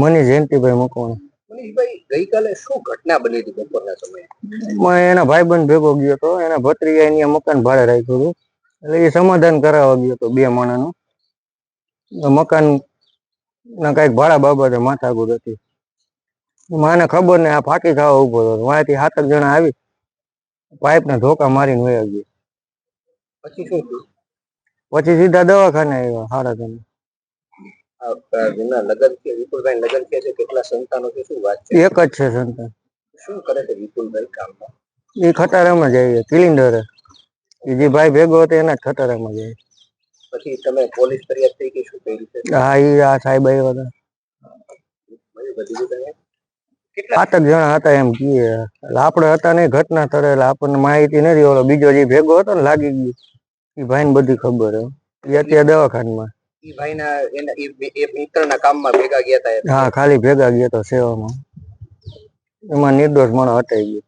મને જયંતિભાઈ મકવાણા. ગઈકાલે શું ઘટના બની હતી બપોરના સમયે? મેં એના ભાઈબંધ ભેગો ગયો હતો એના ભત્રીજા મકાન ભાડે રાખ્યું હતું. એટલે એ સમાધાન કરાવવા ગયો હતો બે માણાનું. મકાન ના કંઈક ભાડા બાબતે માથાકૂટ હતી. મને ખબર ને આ ફાટી ખાવા ઊભો હતો. વાંથી સાત જણા આવી પાઇપ ને ધોકા મારીને વયા ગયા. પછી શું પછી સીધા દવાખાને આવ્યા સાડા ત્રણ લગ્ન છે વિપુલભાઈ લગ્ન છે છે કેટલા સંતાનો છે શું વાત છે? એક જ છે સંતાન. શું કરે છે વિપુલભાઈ કામમાં એ ખટારામાં જાય કિલિન્ડર એ જે ભાઈ ભેગો હતો એના ખટારામાં જાય પછી તમે પોલીસ ફરિયાદ થઈ ગઈ શું કર્યું છે? હા એ આ સાહેબ આવ્યા હતા. જ જણા હતા એમ કીએ. એટલે આપણે હતા નહીં ઘટના સ્થળે એટલે આપણને માહિતી નથી ઓલો બીજો જે ભેગો હતો ને લાગી ગયું. એ ભાઈને બધી ખબર હે એ અત્યારે દવાખાનામાં. ઈ ભાઈના એના એ મિત્રના કામમાં ભેગા ગયા હતા હા, ખાલી ભેગા ગયા તો સેવામાં. એમાં નિર્દોષ માણસ હટાઈ ગયો.